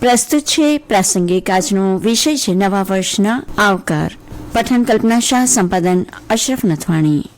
પ્રસ્તુત છે પ્રાસંગિક આજનો વિષય છે નવા વર્ષના આવકાર. પઠન કલ્પના શાહ, સંપાદન અશરફ નથવાણી.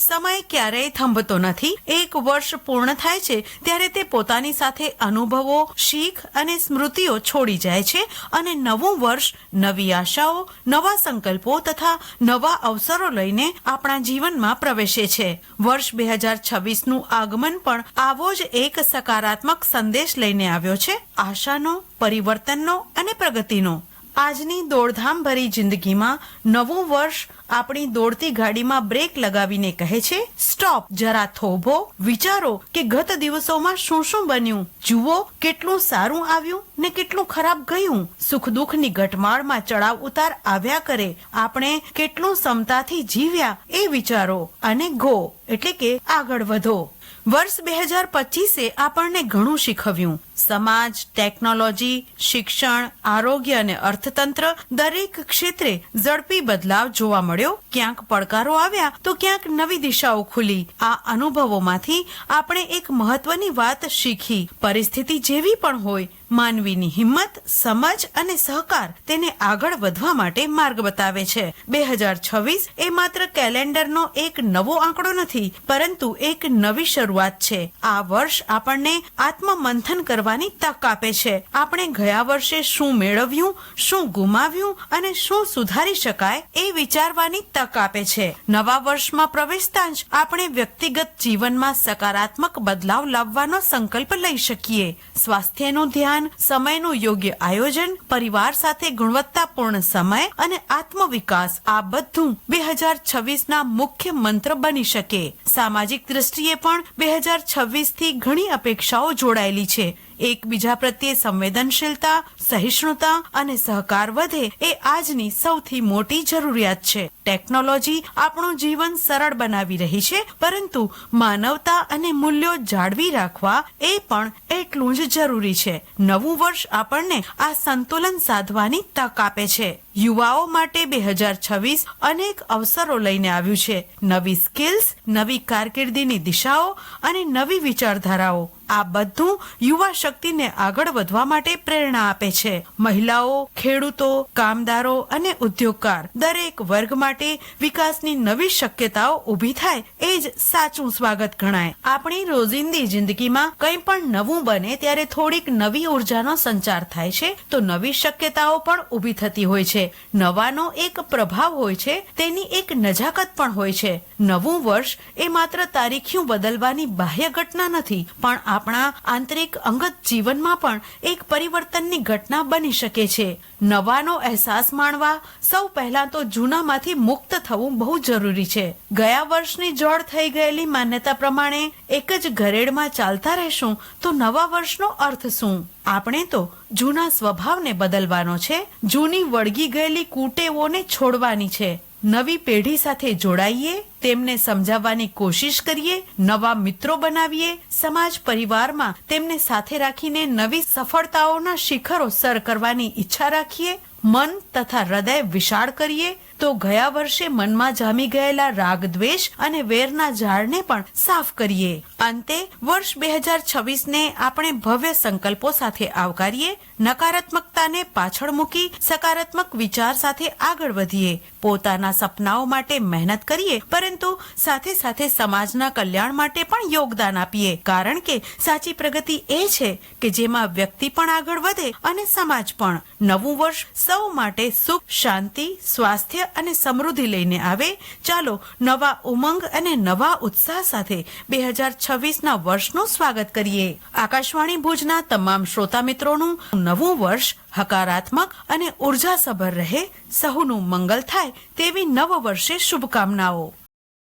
સમય ક્યારેય થંભતો નથી. એક વર્ષ પૂર્ણ થાય છે, ત્યારે તે પોતાની સાથે અનુભવો, શીખ અને સ્મૃતિઓ છોડી જાય છે અને નવું વર્ષ, નવી આશાઓ, નવા સંકલ્પો તથા નવા અવસરો લઈને આપણા જીવનમાં પ્રવેશે છે. વર્ષ બે હજાર છવ્વીસનું આગમન પણ આવો જ એક સકારાત્મક સંદેશ લઈને આવ્યો છે. આશાનો, પરિવર્તનનો અને પ્રગતિનો. આજની દોડધામ ભરી જિંદગીમાં નવું વર્ષ આપણી દોડતી ગાડીમાં બ્રેક લગાવીને કહે છે, સ્ટોપ. જરા થોભો, વિચારો કે ગત દિવસોમાં શું શું બન્યું, જુઓ કેટલું સારું આવ્યું ને કેટલું ખરાબ ગયું. સુખ દુઃખની ઘટમાળમાં ચડાવ ઉતાર આવ્યા કરે, આપણે કેટલું સમતાથી જીવ્યા એ વિચારો અને ગો એટલે કે આગળ વધો. વર્ષ બે હજાર પચીસે આપણને ઘણું શીખવ્યું. સમાજ, ટેકનોલોજી, શિક્ષણ, આરોગ્ય અને અર્થતંત્ર દરેક ક્ષેત્રે ઝડપી બદલાવ જોવા મળ્યો. ક્યાંક પડકારો આવ્યા તો ક્યાંક નવી દિશાઓ ખુલી. આ અનુભવોમાંથી આપણે એક મહત્વની વાત શીખી. પરિસ્થિતિ જેવી પણ હોય, માનવીની હિંમત, સમજ અને સહકાર તેને આગળ વધવા માટે માર્ગ બતાવે છે. બે હજાર છવ્વીસ એ માત્ર કેલેન્ડરનો એક નવો આંકડો નથી, પરંતુ એક નવી શરૂઆત છે. આ વર્ષ આપણને આત્મમંથન કરવાની તક આપે છે. આપણે ગયા વર્ષે શું મેળવ્યું, શું ગુમાવ્યું અને શું સુધારી શકાય એ વિચારવાની તક આપે છે. નવા વર્ષમાં પ્રવેશતા જ આપણે વ્યક્તિગત જીવનમાં સકારાત્મક બદલાવ લાવવાનો સંકલ્પ લઈ શકીએ. સ્વાસ્થ્યનું ધ્યાન, સમયનું યોગ્ય આયોજન, પરિવાર સાથે ગુણવત્તાપૂર્ણ સમય અને આત્મવિકાસ આ બધું બે હજાર છવ્વીસ ના મુખ્ય મંત્ર બની શકે. સામાજિક દ્રષ્ટિએ પણ બે હજાર છવ્વીસથી ઘણી અપેક્ષાઓ જોડાયેલી છે. એકબીજા પ્રત્યે સંવેદનશીલતા, સહિષ્ણુતા અને સહકાર વધે એ આજની સૌથી મોટી જરૂરિયાત છે. ટેકનોલોજી આપણું જીવન સરળ બનાવી રહી છે, પરંતુ માનવતા અને મૂલ્યો જાળવી રાખવા એ પણ એટલું જ જરૂરી છે. નવું વર્ષ આપણને આ સંતુલન સાધવાની તક આપે છે. યુવાઓ માટે બે હજાર છવ્વીસ અનેક અવસરો લઈને આવ્યું છે. નવી સ્કિલ્સ, નવી કારકિર્દીની દિશાઓ અને નવી વિચારધારાઓ. આ બધું યુવા શક્તિને આગળ વધવા માટે પ્રેરણા આપે છે. મહિલાઓ, ખેડૂતો, કામદારો અને ઉદ્યોગકાર દરેક વર્ગ માટે વિકાસની નવી શક્યતાઓ ઊભી થાય, એ જ સાચું સ્વાગત ગણાય. આપણી રોજિંદી જિંદગીમાં કંઈ પણ નવું બને ત્યારે થોડીક નવી ઉર્જાનો સંચાર થાય છે, તો નવી શક્યતાઓ પણ ઊભી થતી હોય છે. નવાનો એક પ્રભાવ હોય છે, તેની એક નજાકત પણ હોય છે. નવું વર્ષ એ માત્ર તારીખ્યું બદલવાની બાહ્ય ઘટના નથી, પણ આપણા આંતરિક અંગત જીવનમાં પણ એક પરિવર્તનની ઘટના બની શકે છે. નવાનો અહેસાસ માણવા સૌ પહેલા તો જૂનામાંથી મુક્ત થવું બહુ જરૂરી છે. ગયા વર્ષની જળ થઈ ગયેલી માન્યતા પ્રમાણે એક જ ઘરેડમાં ચાલતા રહેશું તો નવા વર્ષનો અર્થ શું? આપણે તો જૂના સ્વભાવને બદલવાનો છે. જૂની વળગી ગયેલી કુટેવોને છોડવાની છે. નવી પેઢી સાથે જોડાઈએ તેમને સમજાવવાની કોશિશ કરીએ, નવા મિત્રો બનાવીએ, સમાજ પરિવારમાં તેમને સાથે રાખીને નવી સફળતાઓના શિખરો સર કરવાની ઈચ્છા રાખીએ, મન તથા હૃદય વિશાળ કરીએ તો ગયા વર્ષે મનમાં જામી ગયેલા રાગ દ્વેષ અને વેરના ઝાડને પણ સાફ કરીએ. અંતે વર્ષ બે હજાર છવ્વીસ ને આપણે ભવ્ય સંકલ્પો સાથે આવકારીએ, નકારાત્મકતાને પાછળ મૂકી સકારાત્મક વિચાર સાથે આગળ વધીએ. પોતાના સપનાઓ માટે મહેનત કરીએ, પરંતુ સાથે સાથે સમાજના કલ્યાણ માટે પણ યોગદાન આપીએ. કારણ કે સાચી પ્રગતિ એ છે કે જેમાં વ્યક્તિ પણ આગળ વધે અને સમાજ પણ. નવું વર્ષ સૌ માટે સુખ, શાંતિ, સ્વાસ્થ્ય અને સમૃદ્ધિ લઈને આવે, ચાલો નવા ઉમંગ અને નવા ઉત્સાહ સાથે બે હજાર છવ્વીસના વર્ષનું સ્વાગત કરીએ. આકાશવાણી ભુજના તમામ શ્રોતા મિત્રોનું નવું વર્ષ હકારાત્મક અને ઉર્જાસભર રહે, સહુનું મંગલ થાય તેવી નવ વર્ષે શુભકામનાઓ.